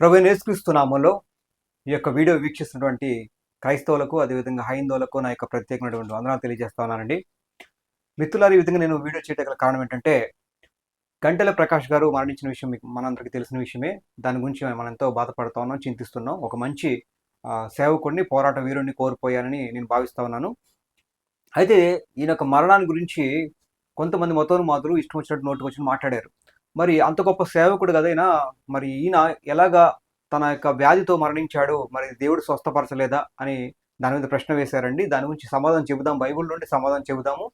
ప్రభు నేర్చుక్రీస్తు నామంలో ఈ యొక్క వీడియో వీక్షిస్తున్నటువంటి క్రైస్తవులకు అదేవిధంగా హైందవులకు నా యొక్క ప్రత్యేకమైనటువంటి వందనాలు తెలియజేస్తా ఉన్నానండి. మిత్రులారు ఈ విధంగా నేను వీడియో చేయటం కారణం ఏంటంటే గంటెల ప్రకాష్ గారు మరణించిన విషయం మీకు మనందరికీ తెలిసిన విషయమే. దాని గురించి మనం ఎంతో బాధపడుతా ఉన్నాం చింతిస్తున్నాం. ఒక మంచి సేవకుడిని పోరాట వీరుడిని కోల్పోయానని నేను భావిస్తా ఉన్నాను. అయితే ఈయన యొక్క మరణాన్ని గురించి కొంతమంది మతోన్మాదులు ఇష్టం వచ్చినట్టు నోటుకు వచ్చి మాట్లాడారు. మరి అంత గొప్ప సేవకుడు కదైనా మరి ఈయన ఎలాగా తన యొక్క వ్యాధితో మరణించాడు? మరి దేవుడు స్వస్థపరచలేదా? అని దాని మీద ప్రశ్న వేశారండి. దాని గురించి సమాధానం చెబుదాం. బైబిల్ నుండి సమాధానం చెబుదాము.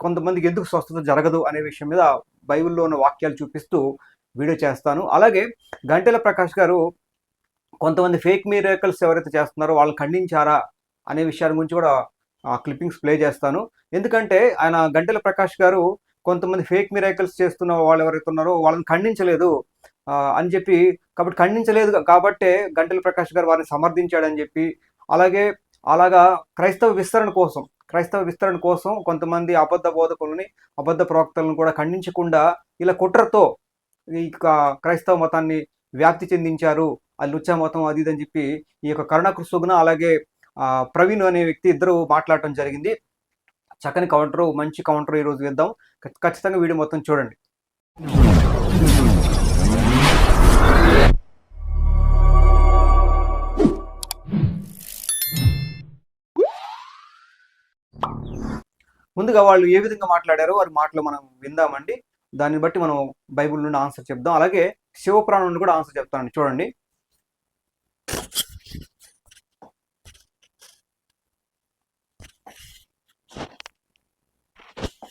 కొంతమందికి ఎందుకు స్వస్థత జరగదు అనే విషయం మీద బైబిల్లో ఉన్న వాక్యాలు చూపిస్తూ వీడియో చేస్తాను. అలాగే గంటెల ప్రకాష్ గారు కొంతమంది ఫేక్ మీరేకల్స్ ఎవరైతే చేస్తున్నారో వాళ్ళు ఖండించారా అనే విషయాల గురించి కూడా క్లిప్పింగ్స్ ప్లే చేస్తాను. ఎందుకంటే ఆయన గంటెల ప్రకాష్ గారు కొంతమంది ఫేక్ మిరాకిల్స్ చేస్తున్న వాళ్ళు ఎవరైతే ఉన్నారో వాళ్ళని ఖండించలేదు. అని చెప్పి కాబట్టి ఖండించలేదు కాబట్టే గంటల ప్రకాష్ గారు వారిని సమర్థించాడని చెప్పి అలాగే అలాగా క్రైస్తవ విస్తరణ కోసం క్రైస్తవ విస్తరణ కోసం కొంతమంది అబద్ధ బోధకులని అబద్ధ ప్రవక్తలను కూడా ఖండించకుండా ఇలా కుట్రతో ఈ క్రైస్తవ మతాన్ని వ్యాప్తి చెందించారు. అది లుచ్చా మతం అది ఇది అని చెప్పి ఈ యొక్క కరుణాకృష్ణ అలాగే ప్రవీణ్ అనే వ్యక్తి ఇద్దరు మాట్లాడటం జరిగింది. చక్కని కౌంటర్ మంచి కౌంటర్ ఈరోజు వేద్దాం. ఖచ్చితంగా వీడియో మొత్తం చూడండి. ముందుగా వాళ్ళు ఏ విధంగా మాట్లాడారో వారి మాటలు మనం విందామండి. దాన్ని బట్టి మనం బైబిల్ నుండి ఆన్సర్ చెప్దాం. అలాగే శివపురాణం నుండి కూడా ఆన్సర్ చెప్తానండి. చూడండి.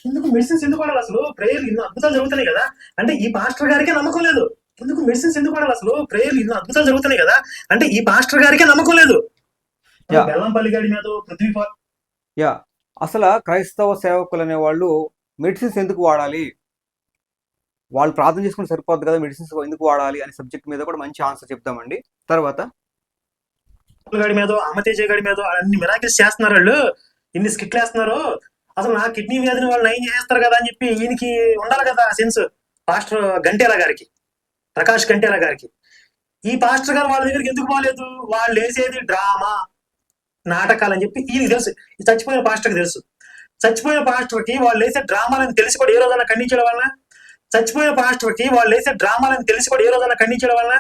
ఎందుకు మెడిసిన్స్ ఎందుకు వాడాలి అసలు? ప్రేయర్ ఇన్ని అద్భుతాలు జరుగుతున్నాయి కదా. అంటే ఈ పాస్టర్ గారికే నమ్మకం లేదు. ఎందుకు మెడిసిన్స్ ఎందుకు వాడాలి అసలు? ప్రేయర్ ఇన్ని అద్భుతాలు జరుగుతున్నాయి కదా. అంటే ఈ పాస్టర్ గారికే నమ్మకం లేదు. యా. బెల్లంపల్లి గారి మీద పృథ్వీ యా. అసలు క్రైస్తవ సేవకులు అనే వాళ్ళు మెడిసిన్స్ ఎందుకు వాడాలి? వాళ్ళు ప్రార్థన చేసుకుని సరిపోద్ది కదా మెడిసిన్స్ ఎందుకు వాడాలి అనే సబ్జెక్ట్ మీద కూడా మంచి ఆన్సర్ చెప్తామండి తర్వాత? గాడి మీద అమ్మతేజ గాడి మీద అన్ని మిరాకిల్స్ చేస్తున్నారు వాళ్ళు. ఇన్ని స్కిట్లు వేస్తున్నారు. అసలు నా కిడ్నీ వ్యాధిని వాళ్ళు నయం చేస్తారు కదా అని చెప్పి ఈయనకి ఉండాలి కదా సెన్స్. పాస్టర్ గంటేల గారికి ప్రకాష్ గంటేల గారికి. ఈ పాస్టర్ గారు వాళ్ళ దగ్గరికి ఎందుకు పోలేదు? వాళ్ళు వేసేది డ్రామా నాటకాలు అని చెప్పి ఈయనకి తెలుసు. ఈ చచ్చిపోయిన పాస్టర్కి తెలుసు. చచ్చిపోయిన పాస్టర్కి వాళ్ళు వేసే డ్రామాలని తెలిసి కూడా ఏ రోజైనా ఖండించడం వలన? చచ్చిపోయిన పాస్టర్కి వాళ్ళు వేసే డ్రామాలని తెలిసి కూడా ఏ రోజైనా ఖండించడం వలన.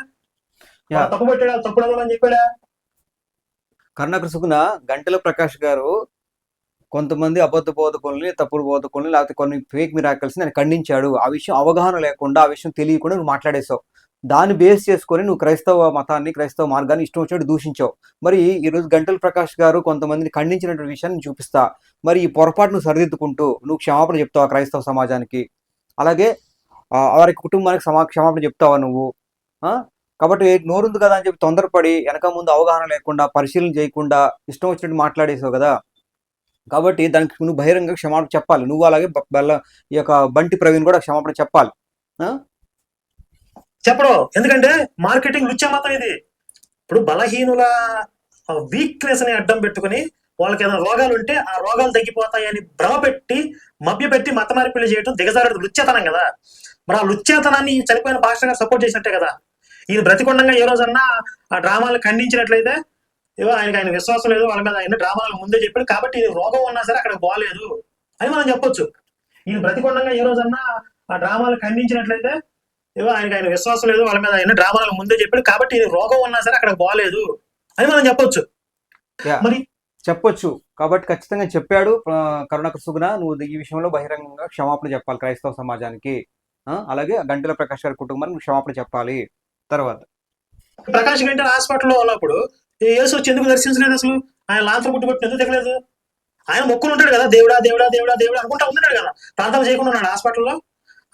తప్పు పెట్టాడా? తప్పుడు అని చెప్పాడా? కర్ణకృసుకున గంటల ప్రకాష్ గారు కొంతమంది అబద్ధ బోధకుల్ని తప్పుడు బోధకుల్ని లేకపోతే కొన్ని ఫేక్ మిరాకల్స్ని నేను ఖండించాడు. ఆ విషయం అవగాహన లేకుండా ఆ విషయం తెలియకుండా నువ్వు మాట్లాడేశావు. దాన్ని బేస్ చేసుకొని నువ్వు క్రైస్తవ మతాన్ని క్రైస్తవ మార్గాన్ని ఇష్టం వచ్చినట్టు దూషించావు. మరి ఈరోజు గంటల ప్రకాష్ గారు కొంతమందిని ఖండించినటువంటి విషయాన్ని చూపిస్తా. మరి ఈ పొరపాటు నువ్వు సరిదిద్దుకుంటూ నువ్వు క్షమాపణ చెప్తావు క్రైస్తవ సమాజానికి? అలాగే వారి కుటుంబానికి సమా క్షమాపణ చెప్తావా నువ్వు? కాబట్టి నోరుంది కదా అని చెప్పి తొందరపడి వెనక ముందు అవగాహన లేకుండా పరిశీలన చేయకుండా ఇష్టం వచ్చినట్టు మాట్లాడేసావు కదా? కాబట్టి దానికి నువ్వు బహిరంగ క్షమాపణ చెప్పాలి. నువ్వు అలాగే బల్ల ఈ యొక్క బంటి ప్రవీణ్ కూడా క్షమాపణ చెప్పాలి. చెప్పడం. ఎందుకంటే మార్కెటింగ్ లుచ్చా మాత్రం ఇది. ఇప్పుడు బలహీనుల వీక్నెస్ని అడ్డం పెట్టుకుని వాళ్ళకి ఏదైనా రోగాలు ఉంటే ఆ రోగాలు తగ్గిపోతాయని భ్రమ పెట్టి మభ్య పెట్టి మత మార్పిడి చేయడం దిగజారడం లుచ్చేతనం కదా. మరి ఆ లుచ్చేతనాన్ని చనిపోయిన పాస్టర్ సపోర్ట్ చేసినట్టే కదా. ఈయన బ్రతికొండంగా ఏ రోజన్నా ఆ డ్రామాలు ఖండించినట్లయితే ఏవో ఆయనకి ఆయన విశ్వాసం లేదు వాళ్ళ మీద ఆయన డ్రామాలు ముందే చెప్పాడు. కాబట్టి ఈయన రోగం ఉన్నా సరే అక్కడ బాగాలేదు అని మనం చెప్పొచ్చు. ఈయన బ్రతికొండంగా ఏ రోజన్నా ఆ డ్రామాలు ఖండించినట్లయితే ఏవో ఆయనకి ఆయన విశ్వాసం లేదు వాళ్ళ మీద ఆయన డ్రామాలు ముందే చెప్పాడు. కాబట్టి ఈయన రోగం ఉన్నా సరే అక్కడ బాగాలేదు అని మనం చెప్పొచ్చు. మరి చెప్పొచ్చు. కాబట్టి ఖచ్చితంగా చెప్పాడు కరుణాకర్ సుగుణ. నువ్వు ఈ విషయంలో బహిరంగంగా క్షమాపణ చెప్పాలి క్రైస్తవ సమాజానికి? అలాగే గంటల ప్రకాష్ గారి కుటుంబానికి క్షమాపణ చెప్పాలి. తర్వాత. ప్రకాష్ గంట హాస్పిటల్లో ఉన్నప్పుడు ఈ యేసు వచ్చి ఎందుకు దర్శించలేదు అసలు? ఆయన లాంతరం పుట్టు ఎందుకు తెగలేదు ఆయన మొక్కులు ఉంటాడు కదా దేవుడా దేవుడా దేవుడా దేవుడా అనుకుంటా ఉన్నాడు కదా ప్రార్థన చేయకుండా ఉన్నాడు హాస్పిటల్లో.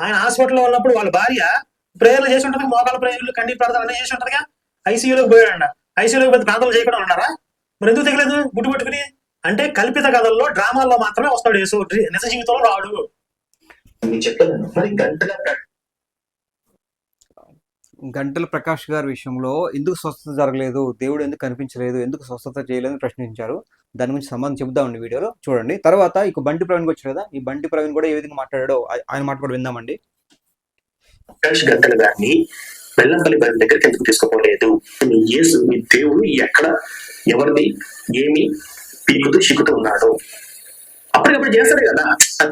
ఆయన హాస్పిటల్లో ఉన్నప్పుడు వాళ్ళ భార్య ప్రేయర్లు చేసి ఉంటుంది మోకాల ప్రేయర్లు కంటి ప్రార్థన అన్నీ చేసి ఉంటుందిగా. ఐసీయూలోకి పోయాడంట. ఐసీయూలోకి పోతే ప్రార్థన చేయకుండా ఉన్నారా? మరి ఎందుకు తెగలేదు గుడ్డు పట్టుకుని? అంటే కల్పిత కథల్లో డ్రామాల్లో మాత్రమే వస్తాడు యేసు. నిజ జీవితంలో రాడు. మీకు చెప్పలేను. మరి గంటగా గంటల ప్రకాష్ గారి విషయంలో ఎందుకు స్వస్థత జరగలేదు? దేవుడు ఎందుకు కనిపించలేదు? ఎందుకు స్వస్థత చేయలేదని ప్రశ్నించారు. దాని గురించి సంబంధం చెబుదామండి వీడియోలో. చూడండి. తర్వాత ఇక బంటి ప్రవీణ్ వచ్చారు కదా? ఈ బంటి ప్రవీణ్ కూడా ఏ విధంగా మాట్లాడాడో ఆయన మాట కూడా విందామండి. ప్రకాష్ గంటల గారిని బెల్లంపల్లి బయలు దగ్గరికి ఎందుకు తీసుకోపోలేదు? మీ యేసు మీ దేవుడు ఎక్కడ ఎవరిది ఏమి పీకుతూ చిక్కుతూ ఉన్నాడు? అప్పటికప్పుడు చేస్తాడు కదా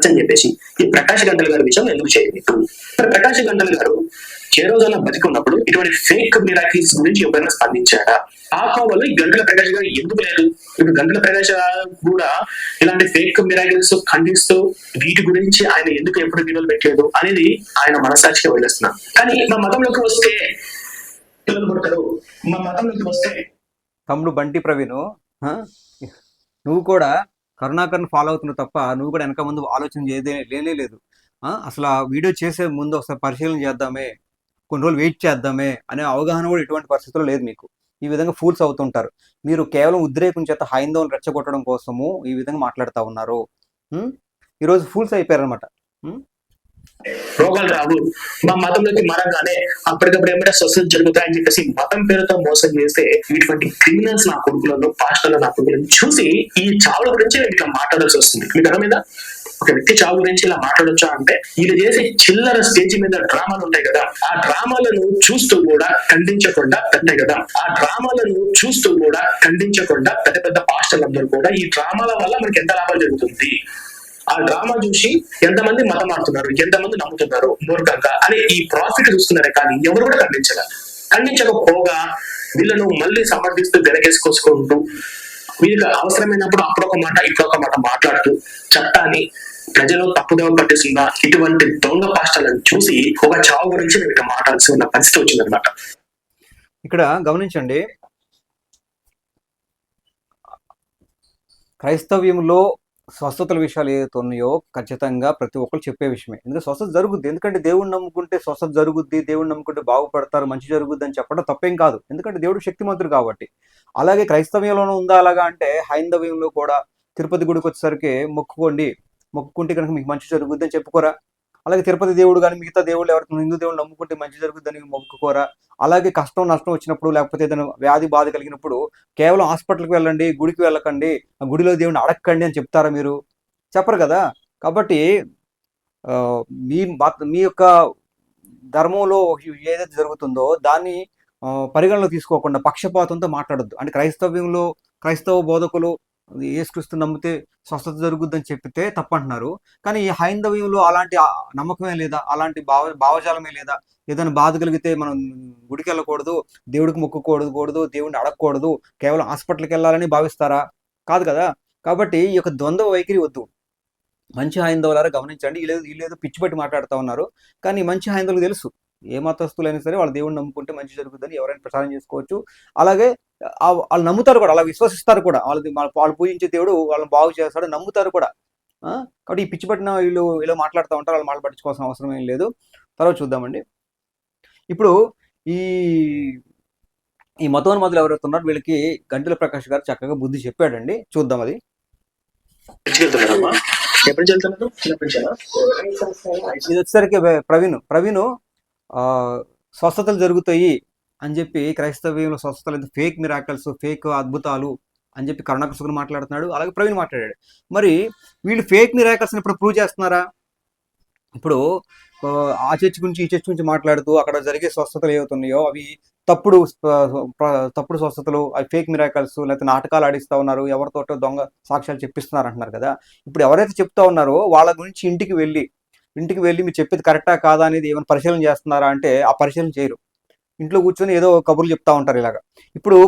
అని చెప్పేసి. ఈ ప్రకాశ గంటల గారి విషయం ఎందుకు చేయలేదు మరి ప్రకాశ గంటల గారు ఏ రోజుల్లో బతికున్నప్పుడు ఇటువంటి ఫేక్ మిరాకిల్స్ గురించి ఎవరైనా స్పందించారా? ఆ కోవలో ఈ గంటల ప్రకాష్ గారు ఎందుకు లేదు ఇప్పుడు గంటల ప్రకాష్ కూడా ఇలాంటి ఫేక్ మిరాకిల్స్ ఖండిస్తూ వీటి గురించి ఆయన ఎందుకు ఎప్పుడు వీడియోలు పెట్టలేదు అనేది ఆయన మనసాక్షిగా వదిలేస్తున్నా కానీ మా మతంలోకి వస్తే పిల్లలు కొడతారు మా మతంలోకి వస్తే తమ్ముడు బంటి ప్రవీణ్ ఆ? నువ్వు కూడా కరుణాకర్ని ఫాలో అవుతున్నావు తప్ప నువ్వు కూడా వెనక ముందు ఆలోచన చేయదే లేనే లేదు. అసలు ఆ వీడియో చేసే ముందు ఒకసారి పరిశీలన చేద్దామే కొన్ని రోజులు వెయిట్ చేద్దామే అనే అవగాహన కూడా ఎటువంటి పరిస్థితుల్లో లేదు మీకు. ఈ విధంగా ఫూల్స్ అవుతుంటారు. మీరు కేవలం ఉద్రేకం చేత హైందవులు రెచ్చగొట్టడం కోసము ఈ విధంగా మాట్లాడుతూ ఉన్నారు. ఈరోజు ఫూల్స్ అయిపోయారనమాట రోగాలు రావు. మా మతంలోకి మరగానే అప్పటికప్పుడు ఏమైనా స్వస్థత జరుగుతాయని చెప్పేసి మతం పేరుతో మోసం చేస్తే ఇటువంటి క్రిమినల్స్ నా కొడుకులను పాస్టర్లు నా కొడుకులను చూసి ఈ చావుల గురించి ఇట్లా మాట్లాడాల్సి వస్తుంది. మీకు అర్థమైందా ఒక వ్యక్తి చావు గురించి ఇలా మాట్లాడొచ్చా అంటే వీళ్ళు చేసే చిల్లర స్టేజ్ మీద డ్రామాలు ఉంటాయి కదా ఆ డ్రామాలను చూస్తూ కూడా ఖండించకుండా పెద్ద కదా ఆ డ్రామాలను చూస్తూ కూడా ఖండించకుండా పెద్ద పెద్ద పాస్టర్లందరూ కూడా ఈ డ్రామాల వల్ల మనకి ఎంత లాభం జరుగుతుంది? ఆ డ్రామా చూసి ఎంతమంది మతం ఆడుతున్నారు ఎంతమంది నమ్ముతున్నారు మూర్ఖంగా అని ఈ ప్రాఫిట్ చూస్తున్నారే కానీ ఎవరు కూడా ఖండించగా ఖండించకపోగా వీళ్ళను మళ్ళీ సమర్థిస్తూ వెనకేసుకొచ్చుకుంటూ వీళ్ళకి అవసరమైనప్పుడు అప్పుడొక మాట ఇప్పుడొక మాట మాట్లాడుతూ చట్టాన్ని ప్రజలు తప్పుదోవ పట్టిస్తున్న ఇటువంటి దొంగ పాష్టాలను చూసి ఒక చావు గురించి నేను మాట్లాడాల్సి ఉన్న పరిస్థితి వచ్చిందనమాట ఇక్కడ గమనించండి. క్రైస్తవ్యంలో స్వస్థతల విషయాలు ఏదైతే ఉన్నాయో ఖచ్చితంగా ప్రతి ఒక్కరు చెప్పే విషయమే. ఎందుకంటే స్వస్థత జరుగుద్ది. ఎందుకంటే దేవుడిని నమ్ముకుంటే స్వస్థత జరుగుద్ది దేవుడిని నమ్ముకుంటే బాగుపడతారు మంచి జరుగుద్ది అని చెప్పడం తప్పేం కాదు. ఎందుకంటే దేవుడు శక్తిమంతుడు కాబట్టి. అలాగే క్రైస్తవ్యంలోనూ ఉందా అలాగా అంటే హైందవ్యంలో కూడా తిరుపతి గుడికి వచ్చేసరికి మొక్కుకోండి. మొక్కుకుంటే కనుక మీకు మంచి జరుగుద్ది అని చెప్పుకోరా? అలాగే తిరుపతి దేవుడు కానీ మిగతా దేవుళ్ళు ఎవరికి హిందూ దేవుడు నమ్ముకుంటే మంచి జరుగుతుందని మొక్కుకోరా అలాగే కష్టం నష్టం వచ్చినప్పుడు లేకపోతే ఏదైనా వ్యాధి బాధ కలిగినప్పుడు కేవలం హాస్పిటల్కి వెళ్ళండి గుడికి వెళ్ళకండి ఆ గుడిలో దేవుడిని అడక్కండి అని చెప్తారా మీరు? చెప్పరు కదా. కాబట్టి ఆ, మీ మీ యొక్క ధర్మంలో ఏదైతే జరుగుతుందో దాన్ని పరిగణలో తీసుకోకుండా పక్షపాతంతో మాట్లాడద్దు. అంటే క్రైస్తవ్యంలో క్రైస్తవ బోధకులు ఏసుక్రీస్తు నమ్మితే స్వస్థత జరుగుద్దని చెప్పితే తప్పంటున్నారు. కానీ ఈ హైందవ్యంలో అలాంటి నమ్మకమే లేదా? అలాంటి భావ భావజాలమే లేదా? ఏదైనా బాధ కలిగితే మనం గుడికి వెళ్ళకూడదు దేవుడికి మొక్కుకూడదు దేవుడిని అడగకూడదు కేవలం హాస్పిటల్కి వెళ్ళాలని భావిస్తారా? కాదు కదా? కాబట్టి ఈ యొక్క ద్వంద్వ వైఖరి వద్దు. మంచి హైందవులారా గమనించండి. వీళ్ళు వీళ్ళేదో పిచ్చి పట్టి మాట్లాడుతూ ఉన్నారు. కానీ మంచి హైందవులకు తెలుసు. ఏ మతస్థులైనా సరే వాళ్ళ దేవుడిని నమ్ముకుంటే మంచి జరుగుతుందని ఎవరైనా ప్రచారం చేసుకోవచ్చు. అలాగే వాళ్ళు నమ్ముతారు కూడా అలా విశ్వసిస్తారు కూడా. వాళ్ళది వాళ్ళ- వాళ్ళు పూజించే దేవుడు వాళ్ళని బాగు చేస్తాడు నమ్ముతారు కూడా? కాబట్టి ఈ పిచ్చి పట్టిన వీళ్ళు వీళ్ళు మాట్లాడుతూ ఉంటారు వాళ్ళు మాట పట్టించుకోవాల్సిన అవసరం ఏం లేదు. తర్వాత చూద్దామండి. ఇప్పుడు ఈ ఈ మతోన్మతులు ఎవరైతే ఉన్నారో వీళ్ళకి గంటల ప్రకాష్ గారు చక్కగా బుద్ధి చెప్పాడండి. చూద్దాం అది? ఇది వచ్చేసరికి ప్రవీణ్. ప్రవీణ్ ఆ, స్వస్థతలు జరుగుతాయి. అని చెప్పి క్రైస్తవ్యంలో స్వస్థతలు ఫేక్ మిరాకల్స్ ఫేక్ అద్భుతాలు అని చెప్పి కరుణాకర్ మాట్లాడుతున్నాడు. అలాగే ప్రవీణ్ మాట్లాడాడు. మరి వీళ్ళు ఫేక్ మిరాకల్స్ని ఇప్పుడు ప్రూవ్ చేస్తున్నారా? ఇప్పుడు ఆ, చర్చ్ గురించి ఈ చర్చ్ గురించి మాట్లాడుతూ అక్కడ జరిగే స్వస్థతలు ఏవవుతున్నాయో అవి తప్పుడు తప్పుడు స్వస్థతలు అవి ఫేక్ మిరాకల్స్ లేకపోతే నాటకాలు ఆడిస్తూ ఉన్నారు ఎవరితోటో దొంగ సాక్ష్యాలు చెప్పిస్తున్నారు అంటున్నారు కదా. ఇప్పుడు ఎవరైతే చెప్తా ఉన్నారో వాళ్ళ గురించి ఇంటికి వెళ్ళి ఇంటికి వెళ్ళి మీరు చెప్పేది కరెక్టా కాదా అనేది ఏమైనా పరిశీలన చేస్తున్నారా అంటే ఆ పరిశీలన చేయరు. ఇంట్లో కూర్చొని ఏదో కబుర్లు చెప్తా ఉంటారు ఇలాగా. ఇప్పుడు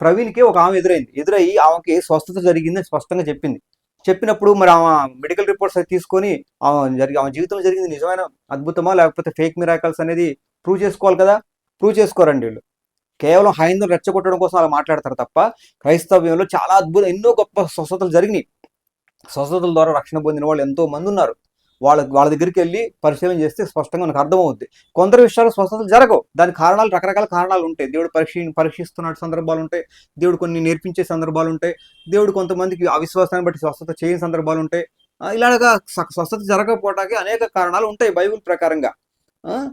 ప్రవీణ్కి ఒక ఆమె ఎదురైంది. ఎదురయ్యి ఆమెకి స్వస్థత జరిగిందని స్పష్టంగా చెప్పింది. చెప్పినప్పుడు మరి ఆమె మెడికల్ రిపోర్ట్స్ తీసుకొని ఆమె జరిగి ఆమె జీవితంలో జరిగింది నిజమైన అద్భుతమా లేకపోతే ఫేక్ మిరాకల్స్ అనేది ప్రూవ్ చేసుకోవాలి కదా? ప్రూవ్ చేసుకోరండి వీళ్ళు. కేవలం హైందులు రెచ్చగొట్టడం కోసం అలా మాట్లాడతారు తప్ప క్రైస్తవ్యంలో చాలా అద్భుతం ఎన్నో గొప్ప స్వస్థతలు జరిగినాయి. స్వస్థతల ద్వారా రక్షణ పొందిన వాళ్ళు ఎంతో మంది ఉన్నారు. వాళ్ళ వాళ్ళ దగ్గరికి వెళ్ళి పరిశీలన చేస్తే స్పష్టంగా మనకు అర్థమవుద్ది. కొందరు విషయాలు స్వస్థతలు జరగవు. దానికి కారణాలు రకరకాల కారణాలు ఉంటాయి. దేవుడు పరీక్ష పరీక్షిస్తున్న సందర్భాలు ఉంటాయి. దేవుడు కొన్ని నేర్పించే సందర్భాలు ఉంటాయి. దేవుడు కొంతమందికి అవిశ్వాసాన్ని బట్టి స్వస్థత చేయని సందర్భాలు ఉంటాయి. ఇలాగా స- స్వస్థత జరగకపోవడానికి అనేక కారణాలు ఉంటాయి బైబిల్ ప్రకారంగా. ఆ,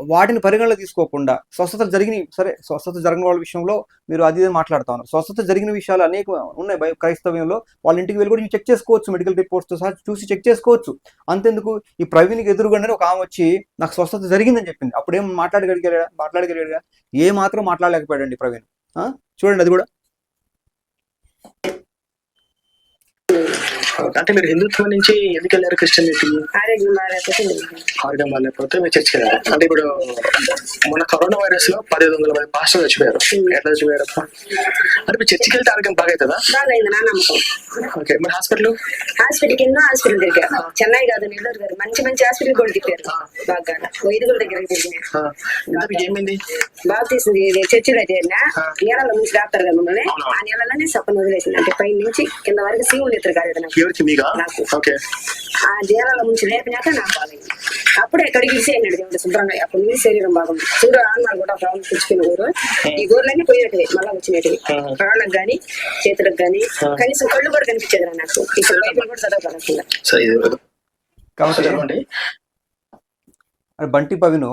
వాటిని పరిగణలో తీసుకోకుండా స్వస్థత జరిగిన సరే స్వస్థత జరిగిన వాళ్ళ విషయంలో మీరు అది ఇది మాట్లాడుతా ఉన్నారు. స్వస్థత జరిగిన విషయాలు అనేక ఉన్నాయి క్రైస్తవ్యంలో. వాళ్ళ ఇంటికి వెళ్ళి కూడా చెక్ చేసుకోవచ్చు మెడికల్ రిపోర్ట్స్తో సహా చూసి చెక్ చేసుకోవచ్చు. అంతెందుకు ఈ ప్రవీణ్కి ఎదురుగానే ఒక ఆమె వచ్చి నాకు స్వస్థత జరిగిందని చెప్పింది. అప్పుడు ఏం మాట్లాడగలిగాడా? మాట్లాడగలిగాడుగా? ఏ మాత్రం మాట్లాడలేకపోయాడండి ప్రవీణ్. ఆ? చూడండి అది కూడా. అంటే మీరు హిందుత్వం నుంచి ఎందుకు వెళ్ళారు? క్రిస్టియనిటీ ఆరోగ్యం బాగాలేకపోతే మీరు చర్చికి వెళ్ళారు. అంటే ఇప్పుడు మొన్న కరోనా వైరస్లో పదిహేను వందల మంది పాస్టర్ చచ్చిపోయారు. ఎట్లా చచ్చిపోయారు? అంటే మీరు చర్చికి వెళ్తే ఆరోగ్యం బాగా అవుతుందా బాగా అయింది నా నమ్మకం. ఓకే మరి హాస్పిటల్? హాస్పిటల్ కింద హాస్పిటల్ తిరిగా. చెన్నై కాదు నెల్లూరు గారు మంచి మంచి హాస్పిటల్ కూడా తిప్పారు బాగా వైద్యుల దగ్గర ఏమైంది? బాగా తీసింది చర్చిలో చేరిన. నీళ్ళలో నుంచి రాస్తారు కదా మమ్మల్ని ఆ నీళ్ళలోనే సప్పని వదిలేసింది. అంటే పై నుంచి కింద వరకు శివుని ఎత్తురు కాలేదు మీగా నాకు. ఓకే. ఆ నీళ్ళలో నుంచి లేపినాక నాకు బాగైంది అప్పుడే ఎక్కడికి ఇచ్చేయన్నాడు దేవుడు శుభ్రంగా. అప్పుడు నుంచి శరీరం బాగుంది. చూడు ఆన్నారు కూడా ఒక రౌండ్ పుచ్చుకున్న ఊరు. ఈ గోర్లన్నీ పోయినట్టువి మళ్ళీ వచ్చినట్టువి కాళ్ళకు గాని చేతులకు గాని కనీసం కళ్ళు కూడా కనిపించేది నాకు. ఇప్పుడు బైబిల్ కూడా చదవగలకుండా సరే ఇది కాబట్టి బంటి పవిను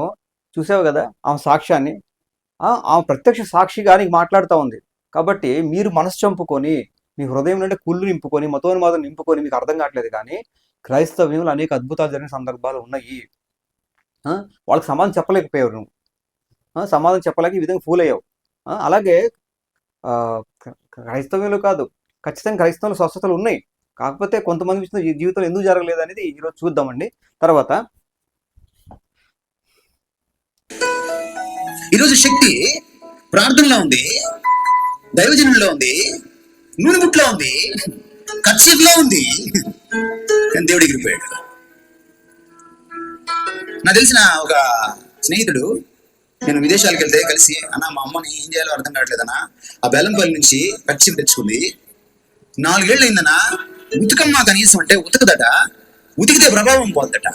చూసావు కదా ఆమె సాక్ష్యాన్ని? ఆ, ఆమె ప్రత్యక్ష సాక్షిగా నీకు మాట్లాడుతూ ఉంది. కాబట్టి మీరు మనసు చంపుకొని మీ హృదయం నుండి కుళ్ళు నింపుకొని మతోన్మాదం నింపుకొని మీకు అర్థం కావట్లేదు కానీ క్రైస్తవ్యంలో అనేక అద్భుతాలు జరిగిన సందర్భాలు ఉన్నాయి. వాళ్ళకి సమాధానం చెప్పలేకపోయావు నువ్వు. సమాధానం చెప్పలేక ఈ విధంగా ఫూల్ అయ్యావు. అలాగే క్రైస్తవ్యంలో కాదు ఖచ్చితంగా క్రైస్తవంలో స్వస్థతలు ఉన్నాయి. కాకపోతే కొంతమంది విషయంలో ఈ జీవితంలో ఎందుకు జరగలేదు అనేది ఈరోజు చూద్దామండి. తర్వాత ఈరోజు శక్తి ప్రార్థనలో ఉంది దైవజనంలో ఉంది. నూనె బుట్లో ఉంది. కచ్చీఫ్లో ఉంది. కానీ దేవుడు ఎగిరిపోయాడు నాకు తెలిసిన ఒక స్నేహితుడు నేను విదేశాలకు వెళ్తే కలిసి అన్న మా అమ్మని ఏం చేయాలో అర్థం కావట్లేదన్నా ఆ బెల్లంపల్లి నుంచి కచ్చీఫ్ తెచ్చుకుంది. నాలుగేళ్ళు అయిందన్నా ఉతకమ్మ కనీసం అంటే ఉతకదట ఉతికితే ప్రభావం పోద్దట.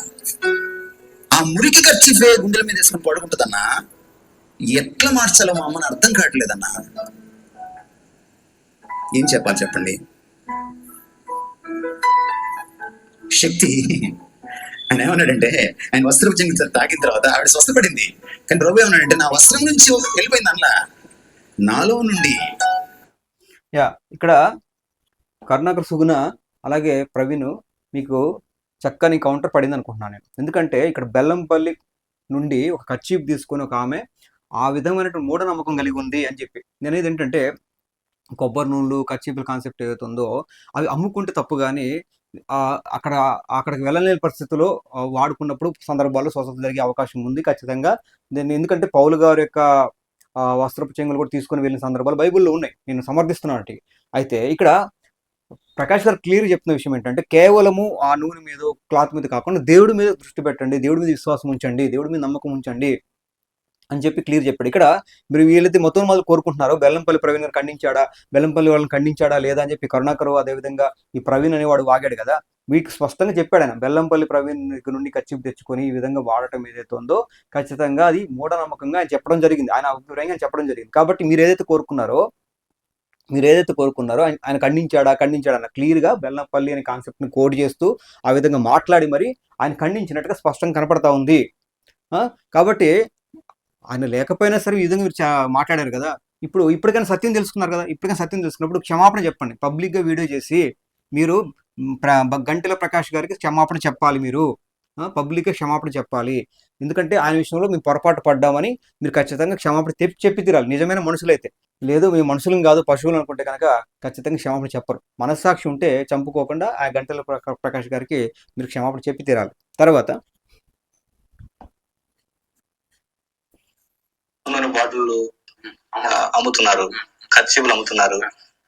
ఆ మురికి ఖర్చీఫే గుండెల మీద వేసుకుని పడుకుంటుందన్నా ఎట్లా మార్చాలో మా అమ్మని అర్థం కావట్లేదన్నా. ఏం చెప్పాలి చెప్పండి? శక్తి. ఆయన ఏమన్నాడంటే ఆయన వస్త్రం చింగి తాకిన తర్వాత ఆవిడ స్వస్థపడింది. కానీ ప్రభు ఏమన్నాడంటే నా వస్త్రం నుంచి వెళ్ళిపోయింది అన్న నాలో నుండి. యా ఇక్కడ కరుణాకర్ సుగుణ అలాగే ప్రవీణ్ మీకు చక్కని కౌంటర్ పడింది అనుకుంటున్నాను నేను. ఎందుకంటే ఇక్కడ బెల్లంపల్లి నుండి ఒక కచ్చీప్ తీసుకొని ఒక ఆమె ఆ విధమైనటువంటి మూఢనమ్మకం కలిగి ఉంది అని చెప్పి. నేను ఏంటంటే కొబ్బరి నూనెలు కర్చీపుల కాన్సెప్ట్ ఏదైతే ఉందో అవి అమ్ముకుంటే తప్పు కానీ అక్కడ అక్కడికి వెళ్ళలేని పరిస్థితుల్లో వాడుకున్నప్పుడు సందర్భాల్లో స్వస్థత జరిగే అవకాశం ఉంది ఖచ్చితంగా. దీన్ని ఎందుకంటే పౌలు గారి యొక్క వస్త్రపు చెంగులు కూడా తీసుకుని వెళ్ళిన సందర్భాలు బైబిల్లో ఉన్నాయి. నేను సమర్థిస్తున్నాను అయితే ఇక్కడ ప్రకాష్ గారు క్లియర్ చెప్తున్న విషయం ఏంటంటే కేవలము ఆ నూనె మీద క్లాత్ మీద కాకుండా దేవుడి మీద దృష్టి పెట్టండి దేవుడి మీద విశ్వాసం ఉంచండి దేవుడి మీద నమ్మకం ఉంచండి అని చెప్పి క్లియర్ చెప్పాడు. ఇక్కడ మీరు వీళ్ళైతే మొత్తం మొదలు కోరుకుంటున్నారు బెల్లంపల్లి ప్రవీణ్ గారు ఖండించాడా బెల్లంపల్లి వాళ్ళని ఖండించాడా లేదా అని చెప్పి కరుణాకరు అదేవిధంగా ఈ ప్రవీణ్ అనేవాడు వాగాడు కదా. వీటికి స్పష్టంగా చెప్పాడు ఆయన బెల్లంపల్లి ప్రవీణ్ నుండి కచ్చిపు తెచ్చుకొని ఈ విధంగా వాడటం ఏదైతే ఉందో ఖచ్చితంగా అది మూఢనమ్మకంగా ఆయన చెప్పడం జరిగింది. ఆయన అభిప్రాయంగా చెప్పడం జరిగింది. కాబట్టి మీరు ఏదైతే కోరుకున్నారో మీరు ఏదైతే కోరుకున్నారో ఆయన ఖండించాడా ఖండించాడా అన్న క్లియర్గా బెల్లంపల్లి అనే కాన్సెప్ట్ని కోడ్ చేస్తూ ఆ విధంగా మాట్లాడి మరి ఆయన ఖండించినట్టుగా స్పష్టంగా కనపడతా ఉంది. ఆ, కాబట్టి ఆయన లేకపోయినా సరే ఈ విధంగా మీరు మాట్లాడారు కదా. ఇప్పుడు ఇప్పటికైనా సత్యం తెలుసుకున్నారు కదా. ఇప్పటికైనా సత్యం తెలుసుకున్నప్పుడు క్షమాపణ చెప్పండి. పబ్లిక్గా వీడియో చేసి మీరు గంటల ప్ర గంటెల ప్రకాష్ గారికి క్షమాపణ చెప్పాలి మీరు. పబ్లిక్గా క్షమాపణ చెప్పాలి. ఎందుకంటే ఆయన విషయంలో మేము పొరపాటు పడ్డామని మీరు ఖచ్చితంగా క్షమాపణ తెప్పి చెప్పి తీరాలి. నిజమైన మనుషులైతే. లేదు మేము మనుషులం కాదు పశువులు అనుకుంటే కనుక ఖచ్చితంగా క్షమాపణ చెప్పరు. మనస్సాక్షి ఉంటే చంపుకోకుండా ఆ గంటల ప్రకాష్ గారికి మీరు క్షమాపణ చెప్పి తీరాలి. తర్వాత నూనె బాటిళ్ళు అమ్ముతున్నారు. కచ్చిపులు అమ్ముతున్నారు.